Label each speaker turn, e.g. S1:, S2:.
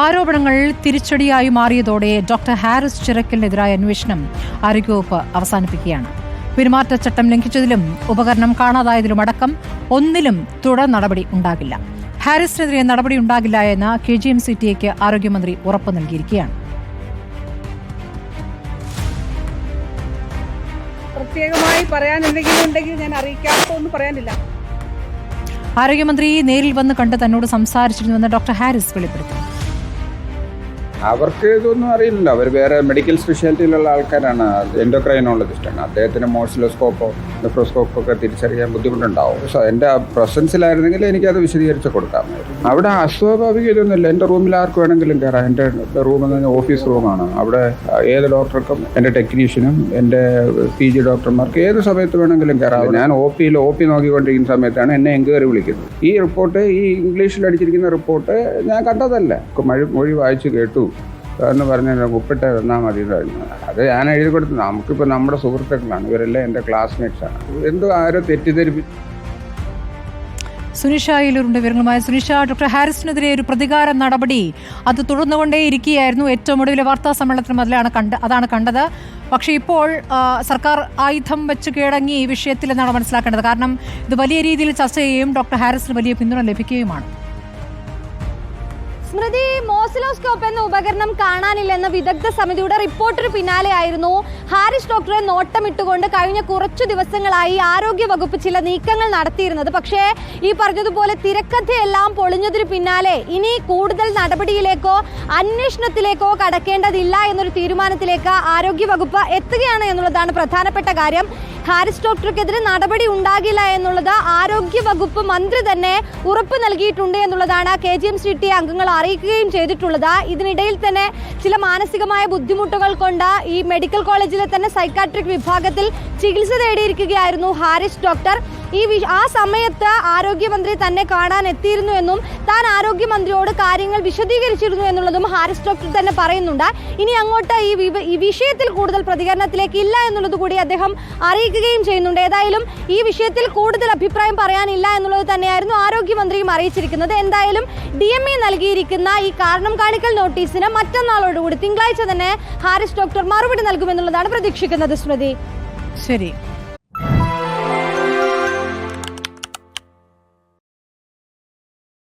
S1: ആരോപണങ്ങൾ തിരിച്ചടിയായി മാറിയതോടെ ഡോക്ടർ ഹാരിസ് ചിറക്കലിനെതിരായ അന്വേഷണം ആരോഗ്യവകുപ്പ് അവസാനിപ്പിക്കുകയാണ്. പെരുമാറ്റച്ചട്ടം ലംഘിച്ചതിലും ഉപകരണം കാണാതായതിലും അടക്കം ഒന്നിലും തുടർ നടപടി ഉണ്ടാകില്ല. ഹാരിസിനെതിരെ നടപടി ഉണ്ടാകില്ല എന്ന് K G M C T എക്ക് ആരോഗ്യമന്ത്രി ഉറപ്പു നൽകിയിരിക്കുകയാണ്.
S2: പ്രത്യേകമായി പറയാൻ എന്തെങ്കിലും ഉണ്ടെങ്കിൽ ഞാൻ അറിയിക്കാത്തൊന്നും പറയാനില്ല.
S1: ആരോഗ്യമന്ത്രി നേരിൽ വന്ന് കണ്ട് തന്നോട് സംസാരിച്ചിരുന്നുവെന്ന് ഡോക്ടർ ഹാരിസ് വെളിപ്പെടുത്തി.
S3: അവർക്ക് ഇതൊന്നും അറിയില്ല അവർ വേറെ മെഡിക്കൽ സ്പെഷ്യാലിറ്റിയിലുള്ള ആൾക്കാരാണ്. എൻഡോക്രൈനോളജിസ്റ്റാണ് അദ്ദേഹത്തിന് മോസിലോസ്കോപ്പോ നെഫ്രോസ്കോപ്പോ ഒക്കെ തിരിച്ചറിയാൻ ബുദ്ധിമുട്ടുണ്ടാവും. സോ എന്റെ പ്രസൻസിലായിരുന്നെങ്കിൽ എനിക്കത് വിശദീകരിച്ച് കൊടുക്കാമായിരുന്നു അവിടെ അസ്വാഭാവിക ഇതൊന്നുമില്ല. എന്റെ റൂമിൽ ആർക്ക് വേണമെങ്കിലും കയറാം. എന്റെ റൂം എന്ന് ഓഫീസ് റൂമാണ് അവിടെ ഏത് ഡോക്ടർക്കും എന്റെ ടെക്നീഷ്യനും എന്റെ പി ജി ഡോക്ടർമാർക്ക് ഏത് സമയത്ത് വേണമെങ്കിലും കയറാം. ഞാൻ ഒ പിയിൽ ഒ പി നോക്കിക്കൊണ്ടിരിക്കുന്ന സമയത്താണ് എന്നെ എൻക്വയറി വിളിക്കുന്നത്. ഈ റിപ്പോർട്ട് ഈ ഇംഗ്ലീഷിൽ അടിച്ചിരിക്കുന്ന റിപ്പോർട്ട് ഞാൻ കണ്ടതല്ല. മൊഴി മൊഴി വായിച്ച് കേട്ടു. എന്ന് പറഞ്ഞു ഉപ്പിട്ട് തന്നാൽ മതി എന്ന് പറഞ്ഞു. അത് ഞാൻ എഴുതി കൊടുത്തു. നമുക്കിപ്പോൾ നമ്മുടെ സുഹൃത്തുക്കളാണ്. ഇവരെല്ലാം എന്റെ ക്ലാസ്മേറ്റ്സാണ് ആണ്. എന്തോ ആരോ തെറ്റിദ്ധരിപ്പിച്ചു
S1: സുനിഷ അയിലൂരിന്റെ വിവരങ്ങളുമായി സുനിഷ. ഡോക്ടർ ഹാരിസിനെതിരെ ഒരു പ്രതികാര നടപടി അത് തുടർന്നുകൊണ്ടേ ഇരിക്കുകയായിരുന്നു ഏറ്റവും ഒടുവിലെ വാർത്താ സമ്മേളനത്തിനും അതിലാണ് കണ്ട അതാണ് കണ്ടത്. പക്ഷേ ഇപ്പോൾ സർക്കാർ ആയുധം വെച്ച് കീഴടങ്ങി ഈ വിഷയത്തിൽ എന്നാണ് മനസ്സിലാക്കേണ്ടത്. കാരണം ഇത് വലിയ രീതിയിൽ ചർച്ച ചെയ്യുകയും ഡോക്ടർ ഹാരിസിന് വലിയ പിന്തുണ ലഭിക്കുകയുമാണ്.
S4: സ്മൃതി മോസിലോസ്കോപ്പ് എന്ന ഉപകരണം കാണാനില്ലെന്ന വിദഗ്ധ സമിതിയുടെ റിപ്പോർട്ടിന് പിന്നാലെയായിരുന്നു ഹാരിസ് ഡോക്ടറെ നോട്ടമിട്ടുകൊണ്ട് കഴിഞ്ഞ കുറച്ചു ദിവസങ്ങളായി ആരോഗ്യ വകുപ്പ് ചില നീക്കങ്ങൾ നടത്തിയിരുന്നത്. പക്ഷേ ഈ പറഞ്ഞതുപോലെ തിരക്കഥയെല്ലാം പൊളിഞ്ഞതിന് പിന്നാലെ ഇനി കൂടുതൽ നടപടിയിലേക്കോ അന്വേഷണത്തിലേക്കോ കടക്കേണ്ടതില്ല എന്നൊരു തീരുമാനത്തിലേക്ക് ആരോഗ്യ വകുപ്പ് എത്തുകയാണ് എന്നുള്ളതാണ് പ്രധാനപ്പെട്ട കാര്യം. ഹാരിസ് ഡോക്ടർക്കെതിരെ നടപടി ഉണ്ടാകില്ല എന്നുള്ളത് ആരോഗ്യ വകുപ്പ് മന്ത്രി തന്നെ ഉറപ്പ് നൽകിയിട്ടുണ്ട് എന്നുള്ളതാണ് K G M C T അംഗങ്ങൾ അറിയിക്കുകയും ചെയ്തിട്ടുള്ളത്. ഇതിനിടയിൽ തന്നെ ചില മാനസികമായ ബുദ്ധിമുട്ടുകൾ കൊണ്ട് ഈ മെഡിക്കൽ കോളേജിലെ തന്നെ സൈക്കാട്രിക് വിഭാഗത്തിൽ ചികിത്സ തേടിയിരിക്കുകയായിരുന്നു ഹാരിസ് ഡോക്ടർ. ഈ ആ സമയത്ത് ആരോഗ്യമന്ത്രി തന്നെ കാണാൻ എത്തിയിരുന്നു എന്നും താൻ ആരോഗ്യമന്ത്രിയോട് കാര്യങ്ങൾ വിശദീകരിച്ചിരുന്നു എന്നുള്ളതും ഹാരിസ് ഡോക്ടർ തന്നെ പറയുന്നുണ്ട്. ഇനി അങ്ങോട്ട് ഈ ഈ വിഷയത്തിൽ കൂടുതൽ പ്രതികരണത്തിലേക്ക് ഇല്ല എന്നുള്ളത് കൂടി അദ്ദേഹം അറിയിക്കുകയും ചെയ്യുന്നുണ്ട്. ഏതായാലും ഈ വിഷയത്തിൽ കൂടുതൽ അഭിപ്രായം പറയാനില്ല എന്നുള്ളത് തന്നെയായിരുന്നു ആരോഗ്യമന്ത്രിയും അറിയിച്ചിരിക്കുന്നത്. എന്തായാലും ഡി എം എ നൽകിയിരിക്കുന്ന ഈ കാരണം കാണിക്കൽ നോട്ടീസിന് മറ്റന്നാളോടുകൂടി തിങ്കളാഴ്ച തന്നെ ഹാരിസ് ഡോക്ടർ മറുപടി നൽകുമെന്നുള്ളതാണ് പ്രതീക്ഷിക്കുന്നത്. സ്മൃതി.
S1: ശരി.